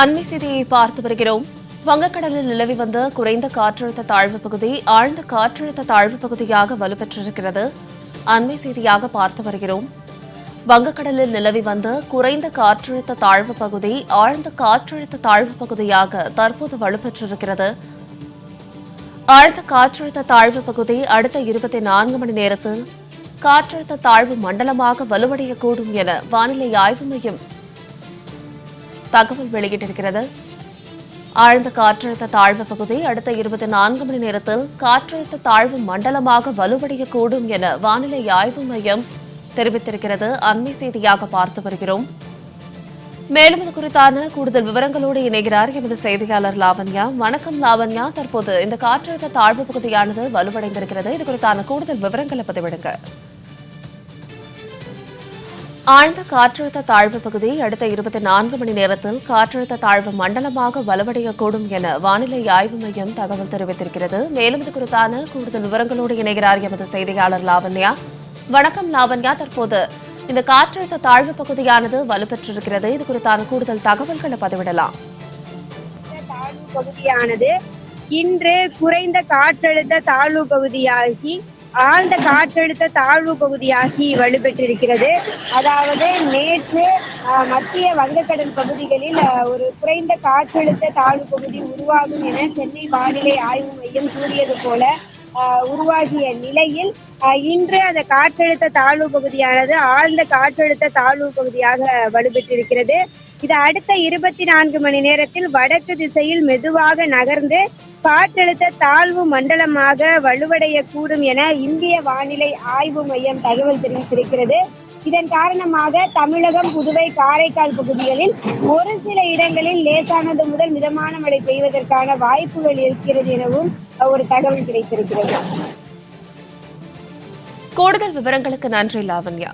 அண்மை செய்தியை பார்த்து வருகிறோம். வங்கக்கடலில் நிலவி வந்த குறைந்த காற்றழுத்த தாழ்வு பகுதி ஆழ்ந்த காற்றழுத்த தாழ்வு பகுதியாக வலுப்பெற்றிருக்கிறது. அண்மை செய்தியாக பார்த்து வருகிறோம். வங்கக்கடலில் நிலவி வந்த குறைந்த காற்றழுத்த தாழ்வு பகுதி ஆழ்ந்த காற்றழுத்த தாழ்வு பகுதியாக தற்போது வலுப்பெற்றிருக்கிறது. ஆழ்ந்த காற்றழுத்த தாழ்வு பகுதி அடுத்த இருபத்தி நான்கு மணி நேரத்தில் காற்றழுத்த தாழ்வு மண்டலமாக வலுவடையக்கூடும் என வானிலை ஆய்வு மையம் தகவல் வெளியிட்டிருக்கிறது. ஆழ்ந்த காற்றழுத்த தாழ்வு பகுதி அடுத்த இருபத்தி நான்கு மணி நேரத்தில் காற்றழுத்த தாழ்வு மண்டலமாக வலுவடையக்கூடும் என வானிலை ஆய்வு மையம் தெரிவித்திருக்கிறது. அண்மை செய்தியாக பார்த்து வருகிறோம். மேலும் இது குறித்தான கூடுதல் விவரங்களோடு இணைகிறார் எமது செய்தியாளர் லாவண்யா. வணக்கம் லாவண்யா. தற்போது இந்த காற்றழுத்த தாழ்வு பகுதியானது வலுவடைந்திருக்கிறது. இது குறித்தான கூடுதல் விவரங்களை பதிவிடுங்க. ஆழ்ந்த காற்றழுத்த தாழ்வு பகுதி அடுத்த இருபத்தி நான்கு மணி நேரத்தில் காற்றழுத்த தாழ்வு மண்டலமாக வலுவடையக்கூடும் என வானிலை ஆய்வு மையம் தகவல் தெரிவித்திருக்கிறது. மேலும் இது குறித்தான கூடுதல் விவரங்களோடு இணைகிறார் எமது செய்தியாளர் லாவண்யா. வணக்கம் லாவண்யா. தற்போது இந்த காற்றழுத்த தாழ்வு பகுதியானது வலுப்பெற்றிருக்கிறது. இது குறித்தான கூடுதல் தகவல்களை பதிவிடலாம். பகுதியானது இன்று குறைந்த காற்றழுத்த தாழ்வு பகுதியாகி ஆழ்ந்த காற்றழுத்த தாழ்வு பகுதியாகி வலுப்பெற்றிருக்கிறது அதாவது நேற்று மத்திய வங்கக்கடல் பகுதிகளில் ஒரு குறைந்த காற்றழுத்த தாழ்வு பகுதி உருவாகும் என சென்னை வானிலை ஆய்வு மையம் கூறியது போல அஹ், உருவாகிய நிலையில் அஹ், இன்று அந்த காற்றழுத்த தாழ்வு பகுதியானது ஆழ்ந்த காற்றழுத்த தாழ்வு பகுதியாக வலுப்பெற்றிருக்கிறது இது அடுத்த இருபத்தி நான்கு மணி நேரத்தில் வடக்கு திசையில் மெதுவாக நகர்ந்து காற்றழுத்த தாழ்வு மண்டலமாக வலுவடையக்கூடும் என இந்திய வானிலை ஆய்வு மையம் தகவல் தெரிவித்திருக்கிறது. இதன் காரணமாக தமிழகம் புதுவை காரைக்கால் பகுதிகளில் ஒரு சில இடங்களில் லேசானது முதல் மிதமான மழை பெய்வதற்கான வாய்ப்புகள் இருக்கிறது எனவும் ஒரு தகவல் கிடைத்திருக்கிறது. கூடுதல் விவரங்களுக்கு நன்றி லாவண்யா.